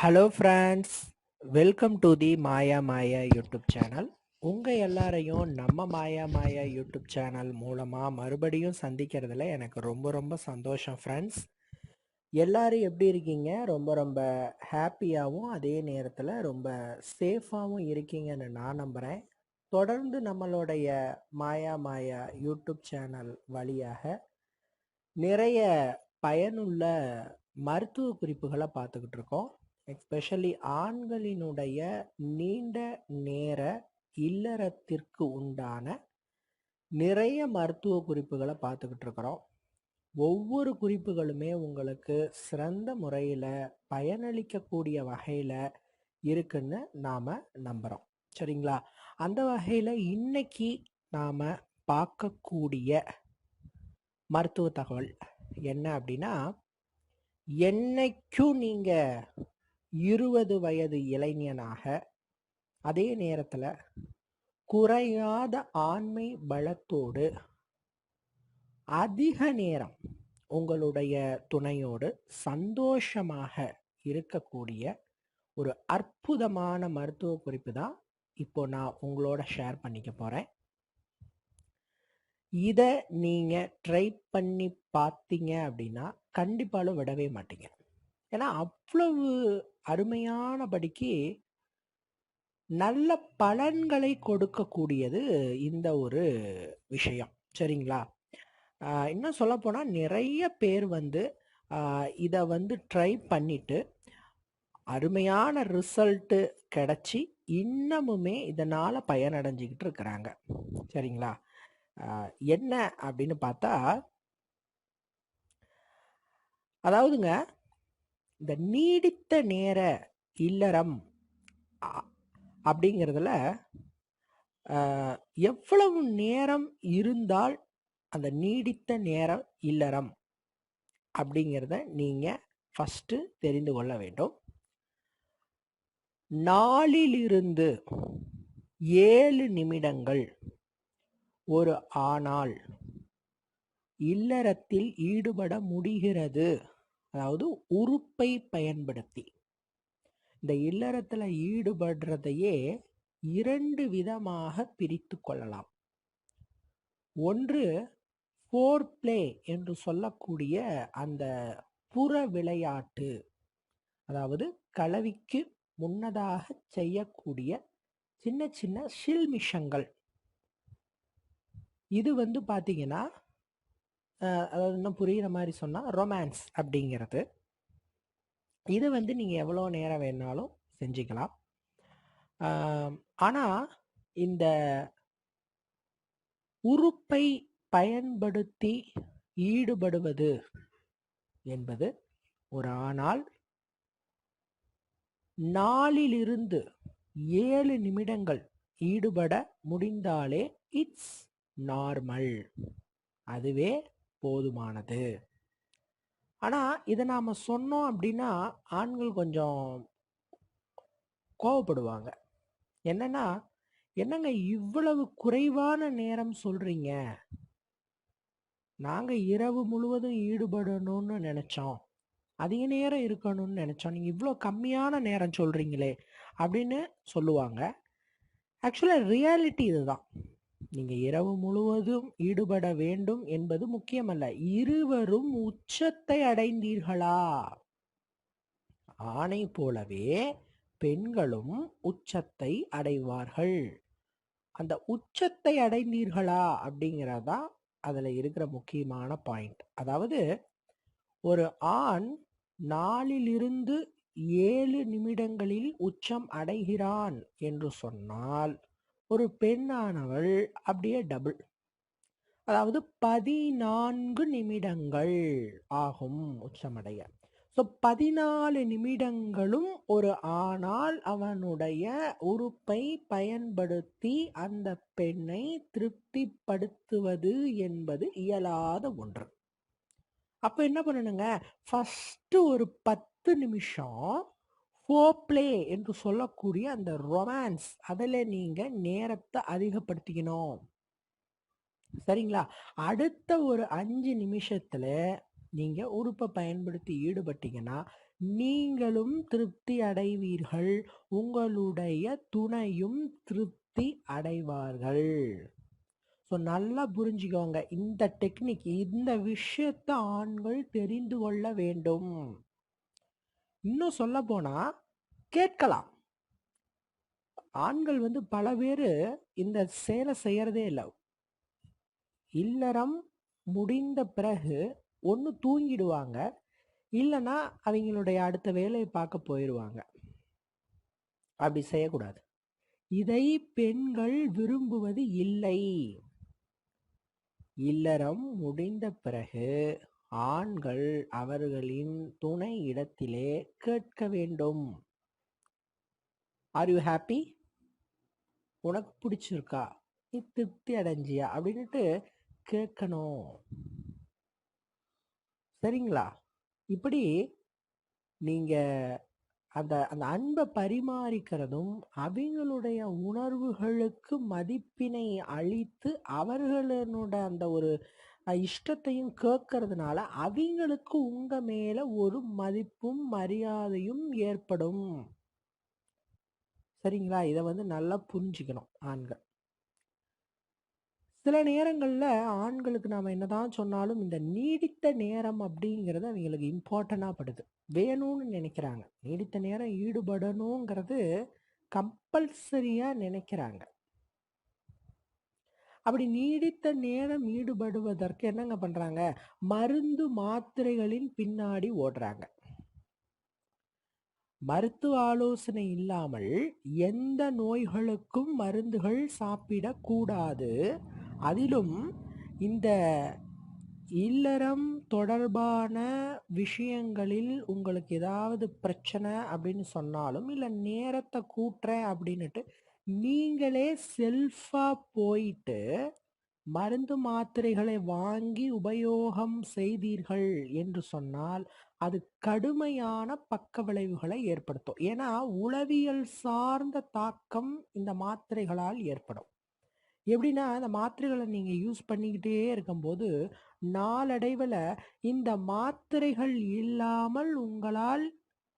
Hello friends welcome to the Maya Maya YouTube channel உங்கள் எல்லாரையும் நம்ம மாயா மாயா யூடியூப் சேனல் மூலமாக மறுபடியும் சந்திக்கிறதுல எனக்கு ரொம்ப ரொம்ப சந்தோஷம் ஃப்ரெண்ட்ஸ் எல்லாரும் எப்படி இருக்கீங்க? ரொம்ப ரொம்ப ஹாப்பியாகவும் அதே நேரத்தில் ரொம்ப சேஃபாகவும் இருக்கீங்கன்னு நான் நம்புகிறேன் தொடர்ந்து நம்மளுடைய மாயா மாயா யூடியூப் சேனல் வழியாக நிறைய பயனுள்ள மருத்துவ குறிப்புகளை பார்த்துக்கிட்டு இருக்கோம். எஸ்பெஷலி ஆண்களினுடைய நீண்ட நேர இல்லறத்திற்கு உண்டான நிறைய மருத்துவ குறிப்புகளை பார்த்துக்கிட்டு இருக்கிறோம். ஒவ்வொரு குறிப்புகளுமே உங்களுக்கு சிறந்த முறையில் பயனளிக்கக்கூடிய வகையில் இருக்குன்னு நாம் நம்புகிறோம் சரிங்களா? அந்த வகையில் இன்னைக்கு நாம் பார்க்கக்கூடிய மருத்துவ தகவல் என்ன அப்படின்னா என்னைக்கும் நீங்கள் இருபது வயது இளைஞனாக அதே நேரத்தில் குறையாத ஆண்மை பலத்தோடு அதிக நேரம் உங்களுடைய துணையோடு சந்தோஷமாக இருக்கக்கூடிய ஒரு அற்புதமான மருத்துவ குறிப்பு தான் இப்போ நான் உங்களோட ஷேர் பண்ணிக்க போகிறேன் இதை நீங்கள் ட்ரை பண்ணி பார்த்தீங்க அப்படின்னா கண்டிப்பாலும் விடவே மாட்டீங்க. ஏன்னா அவ்வளவு அருமையானபடிக்கு நல்ல பலன்களை கொடுக்கக்கூடியது இந்த ஒரு விஷயம். சரிங்களா? ஆஹ் இன்னும் சொல்ல போனால் நிறைய பேர் வந்து இதை வந்து ட்ரை பண்ணிட்டு அருமையான ரிசல்ட்டு கிடச்சி இன்னமுமே இதனால் பயனடைஞ்சிக்கிட்டு இருக்கிறாங்க. சரிங்களா? என்ன அப்படின்னு பார்த்தா அதாவதுங்க இந்த நீடித்த நேர இல்லறம் அ- அப்படிங்கிறதுல எவ்வளவு நேரம் இருந்தால் அந்த நீடித்த நேரம் இல்லறம் அப்படிங்கிறத நீங்கள் ஃபஸ்ட்டு தெரிந்து கொள்ள வேண்டும். நாலிலிருந்து ஏழு நிமிடங்கள் ஒரு ஆனால் இல்லறத்தில் ஈடுபட முடிகிறது. அதாவது உறுப்பை பயன்படுத்தி. இந்த இல்லறத்தில் ஈடுபடுறதையே இரண்டு விதமாக பிரித்து கொள்ளலாம். ஒன்று ஃபோர் பிளே என்று சொல்லக்கூடிய அந்த புற விளையாட்டு அதாவது கலவிக்கு முன்னதாக செய்யக்கூடிய சின்ன சின்ன ஷில்மிஷங்கள் இது வந்து பார்த்தீங்கன்னா அதாவது இன்னும் புரிகிற மாதிரி சொன்னால் ரொமான்ஸ் அப்படிங்கிறது. இது வந்து நீங்கள் எவ்வளோ நேரம் வேணாலும் செஞ்சுக்கலாம். ஆனால் இந்த உறுப்பை பயன்படுத்தி ஈடுபடுவது என்பது ஒரு ஆணால் நாலிலிருந்து ஏழு நிமிடங்கள் ஈடுபட முடிந்தாலே இட்ஸ் நார்மல் அதுவே போதுமானது. ஆனால் இதை நாம் சொன்னோம் அப்படின்னா ஆண்கள் கொஞ்சம் கோவப்படுவாங்க. என்னன்னா என்னங்க இவ்வளவு குறைவான நேரம் சொல்றீங்க? நாங்கள் இரவு முழுவதும் ஈடுபடணும்னு நினச்சோம். அதிக நேரம் இருக்கணும்னு நினச்சோம். நீங்கள் இவ்வளோ கம்மியான நேரம் சொல்கிறீங்களே அப்படின்னு சொல்லுவாங்க. ஆக்சுவலாக ரியாலிட்டி இதுதான் நீங்க இரவு முழுவதும் ஈடுபட வேண்டும் என்பது முக்கியமல்ல. இருவரும் உச்சத்தை அடைந்தீர்களா? ஆணை போலவே பெண்களும் உச்சத்தை அடைவார்கள். அந்த உச்சத்தை அடைந்தீர்களா? அப்படிங்கிறதா அதில் இருக்கிற முக்கியமான பாயிண்ட் அதாவது ஒரு ஆண் நாலிலிருந்து ஏழு நிமிடங்களில் உச்சம் அடைகிறான் என்று சொன்னால் ஒரு பெண்ணானவள் அப்படியே டபுள் அதாவது பதினான்கு நிமிடங்கள் ஆகும் உச்சமடைய. ஸோ பதினாலு நிமிடங்களும் ஒரு ஆனால் அவனுடைய உறுப்பை பயன்படுத்தி அந்த பெண்ணை திருப்திப்படுத்துவது என்பது இயலாத ஒன்று. அப்போ என்ன பண்ணணுங்க? ஃபஸ்ட்டு ஒரு பத்து நிமிஷம் ஃபோப்ளே என்று சொல்லக்கூடிய அந்த ரொமான்ஸ் அதில் நீங்கள் நேரத்தை அதிகப்படுத்திக்கணும். சரிங்களா? அடுத்த ஒரு அஞ்சு நிமிஷத்தில் நீங்கள் உறுப்பை பயன்படுத்தி ஈடுபட்டீங்கன்னா நீங்களும் திருப்தி அடைவீர்கள். உங்களுடைய துணையும் திருப்தி அடைவார்கள். ஸோ நல்லா புரிஞ்சுக்கோங்க. இந்த டெக்னிக் இந்த விஷயத்தை ஆண்கள் தெரிந்து கொள்ள வேண்டும். இன்னும் சொல்ல போனா கேட்கலாம். ஆண்கள் வந்து பல பேர் இந்த செயலை செய்யறதே இல்லை. இல்லறம் முடிந்த பிறகு ஒன்று தூங்கிடுவாங்க. இல்லைன்னா அவங்களுடைய அடுத்த வேலையை பார்க்க போயிடுவாங்க அப்படி செய்யக்கூடாது. இதை பெண்கள் விரும்புவது இல்லை. இல்லறம் முடிந்த பிறகு ஆண்கள் அவர்களின் துணை இடத்திலே கேட்க வேண்டும். ஆர் யூ ஹாப்பி உனக்கு பிடிச்சிருக்கா? நீ திருப்தி அடைஞ்சியா? அப்படின்ட்டு கேட்கணும். சரிங்களா? இப்படி நீங்க அந்த அந்த அன்பை பரிமாறிக்கிறதும் அவங்களுடைய உணர்வுகளுக்கு மதிப்பினை அளித்து அவர்களோட அந்த ஒரு இஷ்டத்தையும் கேட்கறதுனால அவங்களுக்கு உங்க மேல ஒரு மதிப்பும் மரியாதையும் ஏற்படும். சரிங்களா? இதை வந்து நல்லா புரிஞ்சுக்கணும் ஆண்கள். சில நேரங்களில் ஆண்களுக்கு நாம் என்னதான் சொன்னாலும் இந்த நீடித்த நேரம் அப்படிங்கிறது அவங்களுக்கு இம்பார்ட்டண்டாக படுது. வேணும்னு நினைக்கிறாங்க. நீடித்த நேரம் ஈடுபடணுங்கிறது கம்பல்சரியாக நினைக்கிறாங்க. அப்படி நீடித்த நேரம் ஈடுபடுவதற்கு என்னங்க பண்ணுறாங்க மருந்து மாத்திரைகளின் பின்னாடி ஓடுறாங்க. மருத்துவ ஆலோசனை இல்லாமல் எந்த நோய்களுக்கும் மருந்துகள் சாப்பிடக்கூடாது. அதிலும் இந்த இல்லறம் தொடர்பான விஷயங்களில் உங்களுக்கு ஏதாவது பிரச்சனை அப்படின்னு சொன்னாலும் இல்லை நேரத்தை கூட்டுறேன் அப்படின்னுட்டு நீங்களே செல்ஃபாக போயிட்டு மருந்து மாத்திரைகளை வாங்கி உபயோகம் செய்தீர்கள் என்று சொன்னால் அது கடுமையான பக்க விளைவுகளை ஏற்படுத்தும். ஏன்னா உளவியல் சார்ந்த தாக்கம் இந்த மாத்திரைகளால் ஏற்படும். எப்படின்னா இந்த மாத்திரைகளை நீங்கள் யூஸ் பண்ணிக்கிட்டே இருக்கும்போது நாளடைவில் இந்த மாத்திரைகள் இல்லாமல் உங்களால்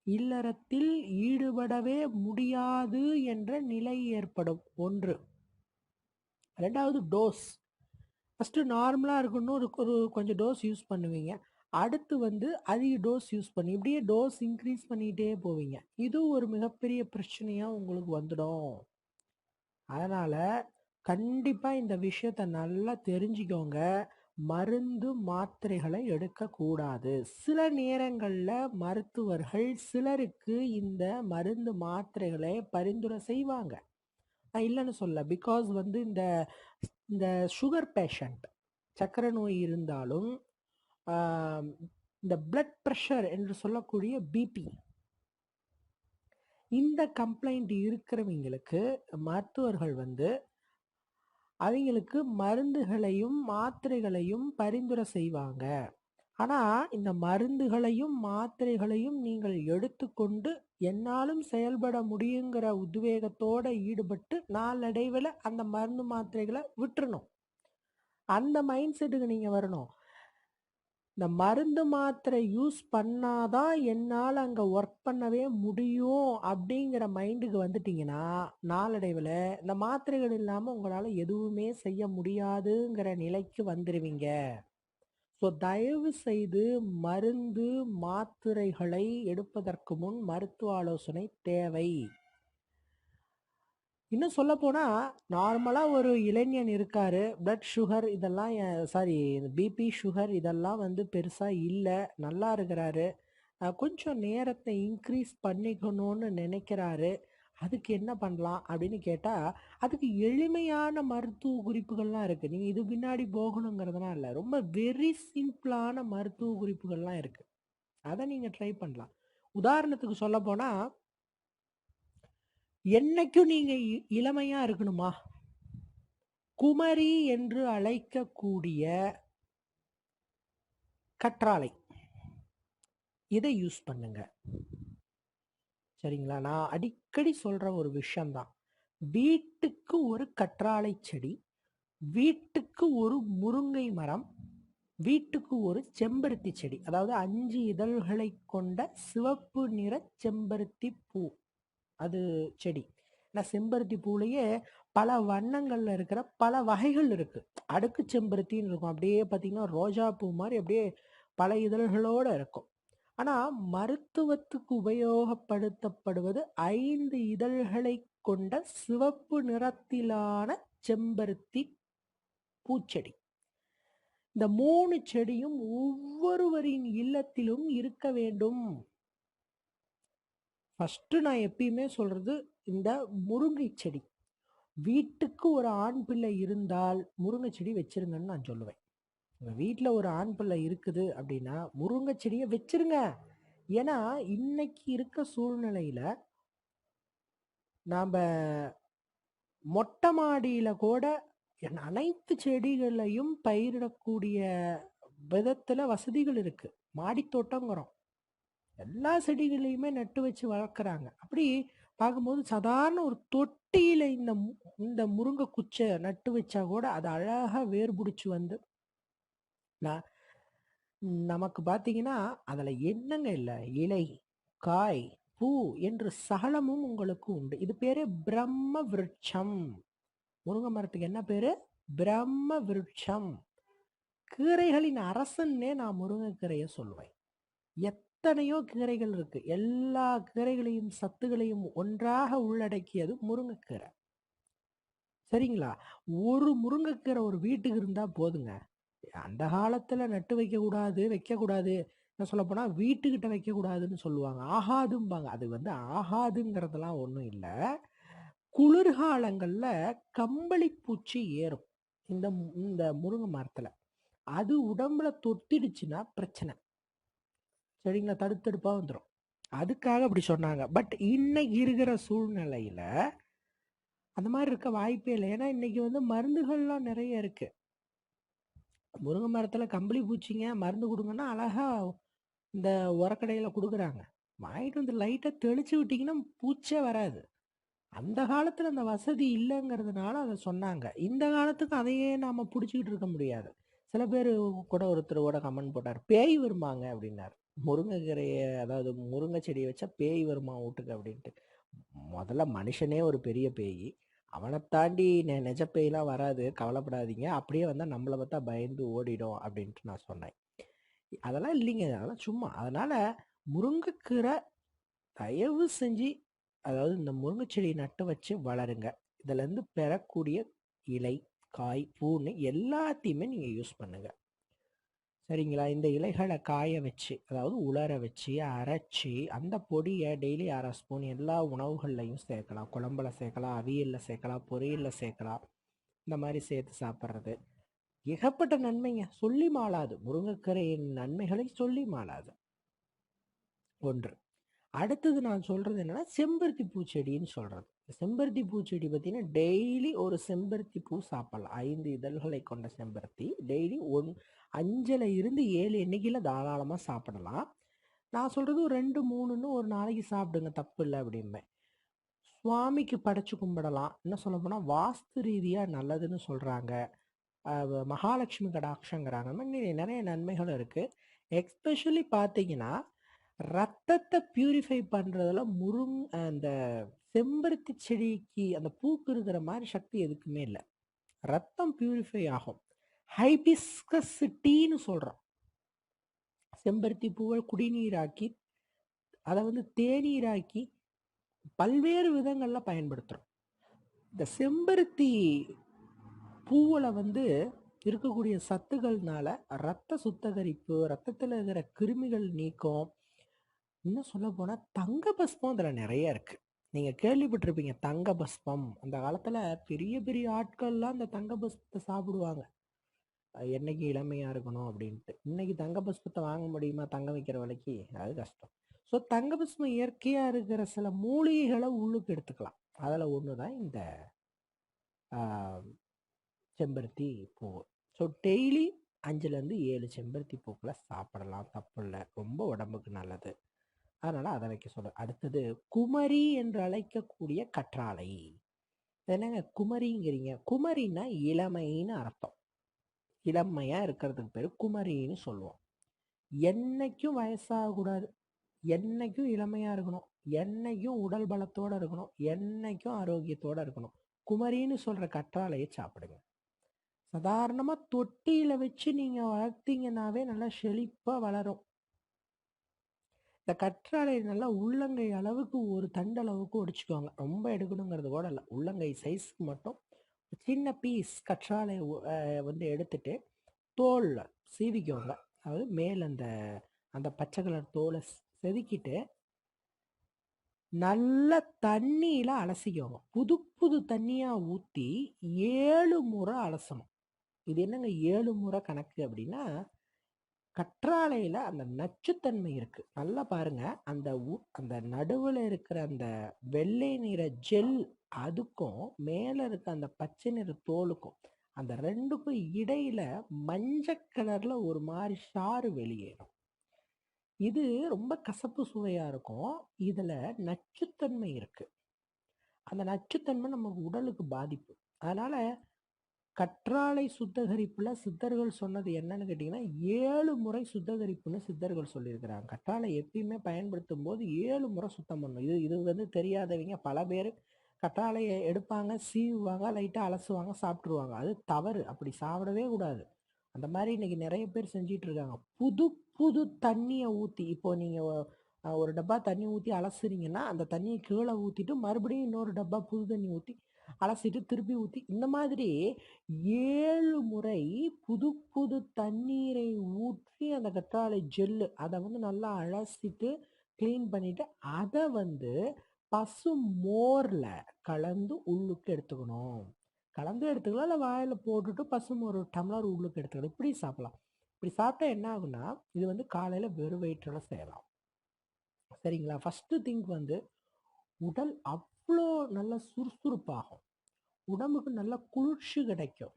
இல்லறத்தில் ஈடுபடவே முடியாது என்ற நிலை ஏற்படும். ஒன்று. ரெண்டாவது டோஸ் ஃபஸ்ட்டு நார்மலாக இருக்குன்னு ஒரு ஒரு கொஞ்சம் டோஸ் யூஸ் பண்ணுவீங்க. அடுத்து வந்து அதிக டோஸ் யூஸ் பண்ணி இப்படியே டோஸ் இன்க்ரீஸ் பண்ணிகிட்டே போவீங்க. இது ஒரு மிகப்பெரிய பிரச்சனையாக உங்களுக்கு வந்துடும். அதனால் கண்டிப்பாக இந்த விஷயத்தை நல்லா தெரிஞ்சுக்கோங்க. மருந்து மாத்திரைகளை எடுக்கக்கூடாது. சில நேரங்களில் மருத்துவர்கள் சிலருக்கு இந்த மருந்து மாத்திரைகளை பரிந்துரை செய்வாங்க. நான் இல்லைன்னு சொல்ல பிகாஸ் வந்து இந்த இந்த சுகர் பேஷண்ட் சர்க்கரை நோய் இருந்தாலும் இந்த பிளட் ப்ரெஷர் என்று சொல்லக்கூடிய பிபி இந்த கம்ப்ளைண்ட் இருக்கிறவங்களுக்கு மருத்துவர்கள் வந்து அவங்களுக்கு மருந்துகளையும் மாத்திரைகளையும் பரிந்துரை செய்வாங்க. ஆனால் இந்த மருந்துகளையும் மாத்திரைகளையும் நீங்கள் எடுத்துக்கொண்டு என்னாலும் செயல்பட முடியுங்கிற உத்வேகத்தோட ஈடுபட்டு நாளடைவில் அந்த மருந்து மாத்திரைகளை விட்டுறணும். அந்த மைண்ட் செட்டுக்கு நீங்கள் வரணும். இந்த மருந்து மாத்திரை யூஸ் பண்ணாதான் என்னால் அங்கே ஒர்க் பண்ணவே முடியும் அப்படிங்கிற மைண்டுக்கு வந்துட்டீங்கன்னா நாளடைவில் இந்த மாத்திரைகள் இல்லாமல் உங்களால் எதுவுமே செய்ய முடியாதுங்கிற நிலைக்கு வந்துடுவீங்க ஸோ தயவு செய்து மருந்து மாத்திரைகளை எடுப்பதற்கு முன் மருத்துவ ஆலோசனை தேவை. இன்னும் சொல்ல போனால் நார்மலாக ஒரு இளைஞன் இருக்காரு. பிளட் சுகர் இதெல்லாம் சாரி பிபி சுகர் இதெல்லாம் வந்து பெருசாக இல்லை. நல்லா இருக்கிறாரு. கொஞ்சம் நேரத்தை இன்க்ரீஸ் பண்ணிக்கணும்னு நினைக்கிறாரு. அதுக்கு என்ன பண்ணலாம் அப்படின்னு கேட்டால் அதுக்கு எளிமையான மருத்துவ குறிப்புகள்லாம் இருக்குது நீங்கள் இது பின்னாடி போகணுங்கிறதுலாம் இல்லை. ரொம்ப வெரி சிம்பிளான மருத்துவ குறிப்புகள்லாம் இருக்குது அதை நீங்கள் ட்ரை பண்ணலாம். உதாரணத்துக்கு சொல்ல போனால் என்னைக்கும் நீங்க இ- இளமையா இருக்கணுமா? குமரி என்று அழைக்கக்கூடிய கற்றாழை. இதை யூஸ் பண்ணுங்க. சரிங்களா? நான் அடிக்கடி சொல்ற ஒரு விஷயம்தான். வீட்டுக்கு ஒரு கற்றாழை செடி வீட்டுக்கு ஒரு முருங்கை மரம் வீட்டுக்கு ஒரு செம்பருத்தி செடி. அதாவது அஞ்சு இதழ்களை கொண்ட சிவப்பு நிற செம்பருத்தி பூ. அது செடி. நான் செம்பருத்தி பூலையே பல வண்ணங்களில் இருக்கிற பல வகைகள் இருக்குது அடுக்கு செம்பருத்தின்னு இருக்கும். அப்படியே பார்த்தீங்கன்னா ரோஜா பூ மாதிரி அப்படியே பல இதழ்களோடு இருக்கும். ஆனால் மருத்துவத்துக்கு உபயோகப்படுத்தப்படுவது ஐந்து இதழ்களை கொண்ட சிவப்பு நிறத்திலான செம்பருத்தி பூச்செடி. இந்த மூணு செடியும் ஒவ்வொருவரின் இல்லத்திலும் இருக்க வேண்டும். ஃபஸ்ட்டு நான் எப்பயுமே சொல்கிறது இந்த முருங்கை செடி. வீட்டுக்கு ஒரு ஆண் பிள்ளை இருந்தால் முருங்கை செடி வச்சிருங்கன்னு நான் சொல்லுவேன். உங்கள் வீட்டில் ஒரு ஆண் பிள்ளை இருக்குது அப்படின்னா முருங்கை செடியை வச்சிருங்க. ஏன்னா இன்னைக்கு இருக்க சூழ்நிலையில் நாம் மொட்டை மாடியில் கூட என் அனைத்து செடிகளையும் பயிரிடக்கூடிய விதத்தில் வசதிகள் இருக்குது மாடித்தோட்டங்கிறோம் எல்லா செடிகளையுமே நட்டு வச்சு வளர்க்குறாங்க. அப்படி பார்க்கும்போது சாதாரண ஒரு தொட்டியில் இந்த மு- இந்த முருங்கை குச்சை நட்டு வச்சா கூட அது அழகாக வேர் பிடிச்சி வந்து நான் நமக்கு பார்த்தீங்கன்னா அதில் என்னங்க இல்லை இலை காய் பூ என்று சகலமும் உங்களுக்கு உண்டு. இது பேரு பிரம்ம விருட்சம். முருங்கை மரத்துக்கு என்ன பேரு? பிரம்ம விருட்சம். கீரைகளின் அரசன்னே நான் முருங்கைக்கீரையை சொல்லுவேன். எத்தனையோ கீரைகள் இருக்கு. எல்லா கீரைகளையும் சத்துகளையும் ஒன்றாக உள்ளடக்கியது முருங்கைக்கீரை. சரிங்களா? ஒரு முருங்கைக்கீரை ஒரு வீட்டுக்கு இருந்தா போதுங்க. அந்த காலத்துல நட்டு வைக்க கூடாது வைக்க கூடாது என்ன சொல்ல போனா வீட்டுக்கிட்ட வைக்க கூடாதுன்னு சொல்லுவாங்க. ஆகாதும்பாங்க. அது வந்து ஆகாதுங்கிறதெல்லாம் ஒன்றும் இல்லை. குளிர்காலங்கள்ல கம்பளி பூச்சி ஏறும். இந்த இந்த முருங்கை மரத்துல. அது உடம்புல தொத்திடுச்சுன்னா பிரச்சனை. சரிங்களா தடுத்தடுப்பாக வந்துடும் அதுக்காக அப்படி சொன்னாங்க. பட் இன்னைக்கு இருக்கிற சூழ்நிலையில் அந்த மாதிரி இருக்க வாய்ப்பே இல்லை. ஏன்னா இன்னைக்கு வந்து மருந்துகள்லாம் நிறைய இருக்கு. முருங்கை மரத்தில் கம்பளி பூச்சிங்க மருந்து கொடுங்கன்னா அழகாக இந்த உரக்கடையில் கொடுக்குறாங்க. வாங்கிட்டு வந்து லைட்டாக தெளிச்சு விட்டிங்கன்னா பூச்சே வராது. அந்த காலத்தில் அந்த வசதி இல்லைங்கிறதுனால அதை சொன்னாங்க. இந்த காலத்துக்கு அதையே நாம் பிடிச்சிக்கிட்டு இருக்க முடியாது. சில பேர் கூட ஒருத்தர் கூட கமெண்ட் போட்டார். பேய் வருமாங்க அப்படின்னாரு. முருங்கைக்கீரையை அதாவது முருங்கை செடியை வச்சா பேய் வருமா வீட்டுக்கு அப்படின்ட்டு. முதல்ல மனுஷனே ஒரு பெரிய பேய். அவனை தாண்டி நெ- நெஜ பேய்லாம் வராது. கவலைப்படாதீங்க. அப்படியே வந்தால் நம்மளை பார்த்தா பயந்து ஓடிடும் அப்படின்ட்டு நான் சொன்னேன். அதெல்லாம் இல்லைங்க. அதெல்லாம் சும்மா. அதனால் முருங்கைக்கீரை தயவு செஞ்சு அதாவது இந்த முருங்கை செடியை நட்டு வச்சு வளருங்க. இதுலேருந்து பெறக்கூடிய இலை காய் பூன்னு எல்லாத்தையுமே நீங்கள் யூஸ் பண்ணுங்கள் சரிங்களா? இந்த இலைகளை காய வச்சு அதாவது உலர வச்சு அரைச்சி அந்த பொடியை டெய்லி அரை ஸ்பூன் எல்லா உணவுகள்லையும் சேர்க்கலாம். குழம்புல சேர்க்கலாம் அவியலில் சேர்க்கலாம் பொரியலில் சேர்க்கலாம். இந்த மாதிரி சேர்த்து சாப்பிட்றது. ஏகப்பட்ட நன்மைங்க. சொல்லி மாளாது. முருங்கைக்கீரையின் நன்மைகளை சொல்லி மாளாது. ஒன்று. அடுத்தது நான் சொல்கிறது என்னென்னா செம்பருத்தி பூச்செடின்னு சொல்கிறது செம்பருத்தி பூச்செடி பார்த்தீங்கன்னா டெய்லி ஒரு செம்பருத்தி பூ சாப்பிடலாம். ஐந்து இதழ்களை கொண்ட செம்பருத்தி. டெய்லி ஒன் அஞ்சில் இருந்து ஏழு எண்ணிக்கையில் தாராளமாக சாப்பிடலாம். நான் சொல்கிறது ஒரு ரெண்டு மூணுன்னு ஒரு நாளைக்கு சாப்பிடுங்க தப்பு இல்லை அப்படிம்பேன் சுவாமிக்கு படைச்சு கும்பிடலாம். என்ன சொல்ல போனால் வாஸ்து ரீதியாக நல்லதுன்னு சொல்கிறாங்க மகாலட்சுமி கடாட்சங்கிறாங்க. நிறைய நன்மைகள் இருக்குது எக்ஸ்பெஷலி பார்த்தீங்கன்னா ரத்தத்தை பியூரிஃபை பண்ணுறதுல முருங் அந்த செம்பருத்தி செடிக்கு அந்த பூக்கு இருக்கிற மாதிரி சக்தி எதுக்குமே இல்லை. ரத்தம் பியூரிஃபை ஆகும். ஹைபிஸ்கஸ் டீன்னு சொல்கிறோம் செம்பருத்தி பூவை குடிநீராக்கி அதை வந்து தேநீராக்கி பல்வேறு விதங்களில் பயன்படுத்துகிறோம் இந்த செம்பருத்தி பூவில் வந்து இருக்கக்கூடிய சத்துக்கள்னால ரத்த சுத்தகரிப்பு ரத்தத்தில் இருக்கிற கிருமிகள் நீக்கம் இன்னும் சொல்ல போனால் தங்க பஸ்பம் அதில் நிறைய இருக்குது நீங்கள் கேள்விப்பட்டிருப்பீங்க தங்க பஸ்பம். அந்த காலத்தில் பெரிய பெரிய ஆட்கள்லாம் அந்த தங்க பஸ்பத்தை சாப்பிடுவாங்க. என்னைக்கு இளமையாக இருக்கணும் அப்படின்ட்டு. இன்னைக்கு தங்க பஸ்பத்தை வாங்க முடியுமா? தங்க வைக்கிற விலைக்கு அது கஷ்டம். ஸோ தங்க பஸ்பம் இயற்கையாக இருக்கிற சில மூலிகைகளை உள்ளுக்கு எடுத்துக்கலாம். அதில் ஒன்று தான் இந்த செம்பருத்தி பூ. ஸோ டெய்லி அஞ்சுலேருந்து ஏழு செம்பருத்தி பூக்களை சாப்பிடலாம். தப்பு இல்லை. ரொம்ப உடம்புக்கு நல்லது. அதனால் அதை வைக்க சொல்ல அடுத்தது குமரி என்று அழைக்கக்கூடிய கற்றாழை. என்னங்க? குமரிங்கிறீங்க. குமரின்னா இளமைன்னு அர்த்தம். இளமையாக இருக்கிறதுக்கு பேர் குமரின்னு சொல்லுவோம். என்னைக்கும் வயசாகக்கூடாது என்னைக்கும் இளமையாக இருக்கணும். என்னைக்கும் உடல் பலத்தோடு இருக்கணும். என்னைக்கும் ஆரோக்கியத்தோடு இருக்கணும். குமரின்னு சொல்கிற கற்றாழையை சாப்பிடுங்க. சாதாரணமாக தொட்டியில் வச்சு நீங்கள் வளர்த்தீங்கன்னாவே நல்லா செழிப்பாக வளரும். இந்த கற்றாழை நல்லா உள்ளங்கை அளவுக்கு ஒரு தண்டு அளவுக்கு ஒடிச்சுக்கோங்க ரொம்ப எடுக்கணுங்கிறது கூட இல்லை. உள்ளங்கை சைஸ்க்கு மட்டும் சின்ன பீஸ் கற்றாழை வந்து எடுத்துட்டு தோலில் சீவிக்கோங்க அதாவது மேல் அந்த அந்த பச்சை கலர் தோலை செதுக்கிட்டு நல்ல தண்ணியில் அலசிக்கோங்க புது புது தண்ணியாக ஊற்றி ஏழு முறை அலசணும். இது என்னங்க ஏழு முறை கணக்கு அப்படின்னா கற்றாழையில் அந்த நச்சுத்தன்மை இருக்குது நல்லா பாருங்க. அந்த உ- அந்த நடுவில் இருக்கிற அந்த வெள்ளை நிற ஜெல் அதுக்கும் மேலே இருக்க அந்த பச்சை நிற தோலுக்கும் அந்த ரெண்டுக்கும் இடையில் மஞ்சள் கலரில் ஒரு மாதிரி சாறு வெளியேறும். இது ரொம்ப கசப்பு சுவையாக இருக்கும். இதில் நச்சுத்தன்மை இருக்குது அந்த நச்சுத்தன்மை நமக்கு உடலுக்கு பாதிப்பு. அதனால் கற்றாழை சுத்தகரிப்புல சித்தர்கள் சொன்னது என்னன்னு கேட்டிங்கன்னா ஏழு முறை சுத்தகரிப்புன்னு சித்தர்கள் சொல்லியிருக்கிறாங்க. கற்றாழை எப்பயுமே பயன்படுத்தும் போது ஏழு முறை சுத்தம் பண்ணும் இது இது வந்து தெரியாதவங்க பல பேர் கற்றாழையை எடுப்பாங்க சீவுவாங்க லைட்டாக அலசுவாங்க சாப்பிட்ருவாங்க அது தவறு. அப்படி சாப்பிடவே கூடாது. அந்த மாதிரி இன்னைக்கு நிறைய பேர் செஞ்சிட்டு இருக்காங்க புது புது தண்ணியை ஊற்றி இப்போ நீங்கள் ஒரு டப்பா தண்ணி ஊற்றி அலசுறீங்கன்னா அந்த தண்ணியை கீழே ஊற்றிட்டு மறுபடியும் இன்னொரு டப்பா புது தண்ணி ஊற்றி அலசிட்டு திருப்பி ஊற்றி இந்த மாதிரி ஏழு முறை புது புது தண்ணீரை ஊற்றி அந்த கற்றாழை ஜெல்லு அதை வந்து நல்லா அலசிட்டு க்ளீன் பண்ணிட்டு அதை வந்து பசு மோர்ல கலந்து உள்ளுக்கு எடுத்துக்கணும். கலந்து எடுத்துக்கலாம் இல்லை வாயில் போட்டுட்டு பசு மோர் ஒரு டம்ளர் உள்ளுக்கு எடுத்துக்கணும். இப்படி சாப்பிடலாம். இப்படி சாப்பிட்டா என்ன ஆகுனா இது வந்து காலையில் வெறும் வயிற்றில் செய்யலாம். சரிங்களா? ஃபஸ்ட்டு திங்க் வந்து உடல் அப் அவ்வளோ நல்ல சுறுசுறுப்பாகும். உடம்புக்கு நல்ல குளிர்ச்சி கிடைக்கும்.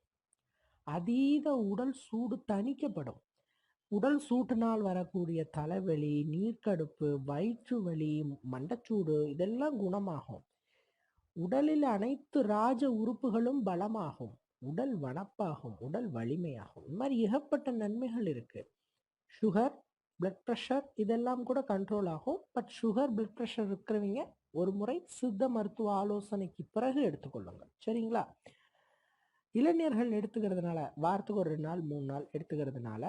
அதீத உடல் சூடு தணிக்கப்படும். உடல் சூட்டினால் வரக்கூடிய தலைவலி நீர்க்கடுப்பு வயிற்று வலி மண்டச்சூடு இதெல்லாம் குணமாகும். உடலில் அனைத்து ராஜ உறுப்புகளும் பலமாகும். உடல் வனப்பாகும் உடல் வலிமையாகும். இந்த மாதிரி ஏகப்பட்ட நன்மைகள் இருக்கு. சுகர் பிளட் ப்ரெஷர் இதெல்லாம் கூட கண்ட்ரோல் ஆகும். பட் சுகர் பிளட் ப்ரெஷர் இருக்கிறவங்க ஒரு முறை சித்த மருத்துவ ஆலோசனைக்கு பிறகு எடுத்துக்கொள்ளுங்கள். சரிங்களா? இளைஞர்கள் எடுத்துக்கிறதுனால வாரத்துக்கு ஒரு ரெண்டு நாள் மூணு நாள் எடுத்துக்கிறதுனால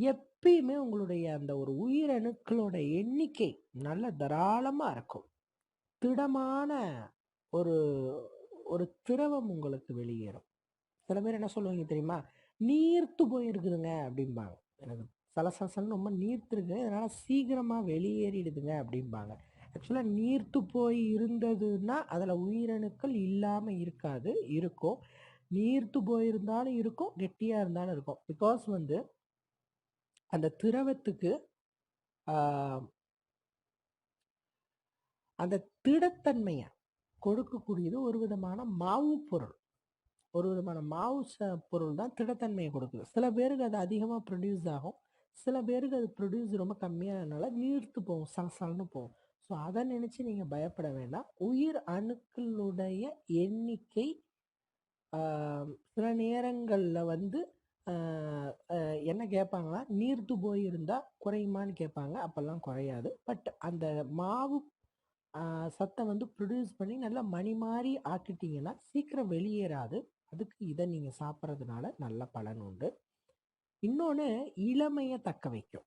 எப்பயுமே உங்களுடைய அந்த ஒரு உயிரணுக்களோட எண்ணிக்கை நல்ல தாராளமாக இருக்கும். திடமான ஒரு ஒரு திரவம் உங்களுக்கு வெளியேறும். சில பேர் என்ன சொல்லுவாங்க தெரியுமா? நீர்த்து போயிருக்குதுங்க அப்படிம்பாங்க. எனக்கு சலசலசன்னு ரொம்ப நீர்த்துருக்கு. அதனால் சீக்கிரமாக வெளியேறிடுதுங்க அப்படிம்பாங்க. ஆக்சுவலாக நீர்த்து போய் இருந்ததுன்னா அதில் உயிரணுக்கள் இல்லாமல் இருக்காது இருக்கும். நீர்த்து போயிருந்தாலும் இருக்கும் கெட்டியாக இருந்தாலும் இருக்கும். பிகாஸ் வந்து அந்த திரவத்துக்கு அந்த திடத்தன்மையை கொடுக்கக்கூடியது ஒரு விதமான மாவு பொருள். ஒரு விதமான மாவு ச- பொருள் தான் திடத்தன்மையை கொடுக்குது. சில பேருக்கு அது அதிகமாக ப்ரொடியூஸ் ஆகும். சில பேருக்கு அது ப்ரொடியூஸ் ரொம்ப கம்மியானதுனால நீர்த்து போகும் சலசலன்னு போகும். ஸோ அதை நினச்சி நீங்கள் பயப்பட வேண்டாம் உயிர் அணுக்களுடைய எண்ணிக்கை சில நேரங்களில் வந்து என்ன கேட்பாங்கன்னா நீர்த்து போயிருந்தா குறையுமான்னு கேட்பாங்க அப்போல்லாம் குறையாது. பட் அந்த மாவு சத்தை வந்து ப்ரொடியூஸ் பண்ணி நல்லா மணி மாதிரி ஆக்கிட்டீங்கன்னா சீக்கிரம் வெளியேறாது. அதுக்கு இதை நீங்கள் சாப்பிட்றதுனால நல்ல பலன் உண்டு. இன்னொன்று இளமையை தக்க வைக்கும்.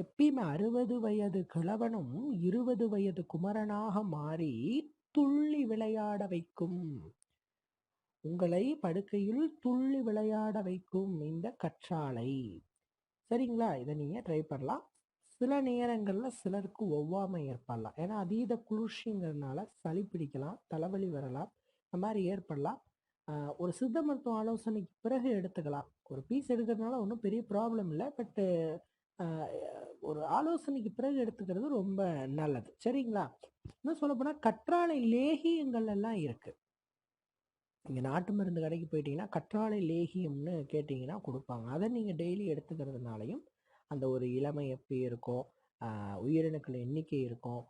எப்பயுமே அறுபது வயது கிழவனும் இருபது வயது குமரனாக மாறி துள்ளி விளையாட வைக்கும். உங்களை படுக்கையில் துள்ளி விளையாட வைக்கும் இந்த கற்றாழை. சரிங்களா? இதை நீங்கள் ட்ரை பண்ணலாம். சில நேரங்களில் சிலருக்கு ஒவ்வாமை ஏற்படலாம். ஏன்னா அதீத குளிர்ச்சிங்கிறதுனால சளி பிடிக்கலாம் தலைவலி வரலாம் இந்த மாதிரி ஏற்படலாம். ஒரு சித்த மருத்துவ ஆலோசனைக்கு பிறகு எடுத்துக்கலாம். ஒரு பீஸ் எடுக்கிறதுனால ஒன்றும் பெரிய ப்ராப்ளம் இல்லை. பட்டு ஒரு ஆலோசனைக்கு பிறகு எடுத்துக்கிறது ரொம்ப நல்லது. சரிங்களா? இன்னும் சொல்லப்போனால் கற்றாழை லேகியங்கள் எல்லாம் இருக்கு. நீங்கள் நாட்டு மருந்து கடைக்கு போயிட்டீங்கன்னா கற்றாழை லேகியம்னு கேட்டிங்கன்னா கொடுப்பாங்க. அதை நீங்கள் டெய்லி எடுத்துக்கிறதுனாலையும் அந்த ஒரு இளமை எப்படி இருக்கும் ஆஹ் உயிரணுக்கள் எண்ணிக்கை இருக்கும்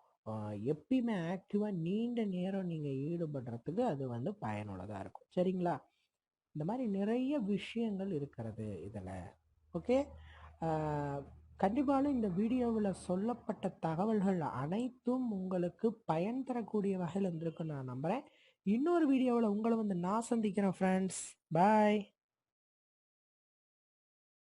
எப்பயுமே ஆக்டிவாக நீண்ட நேரம் நீங்கள் ஈடுபடுறதுக்கு அது வந்து பயனுள்ளதாக இருக்கும். சரிங்களா? இந்த மாதிரி நிறைய விஷயங்கள் இருக்கிறது இதில். ஓகே? கண்டிப்பான இந்த வீடியோவில் சொல்லப்பட்ட தகவல்கள் அனைத்தும் உங்களுக்கு பயன் தரக்கூடிய வகையில் இருந்திருக்குன்னு நான் நம்புகிறேன் இன்னொரு வீடியோவில் உங்களை வந்து நான் சந்திக்கிறேன் ஃப்ரெண்ட்ஸ் பாய்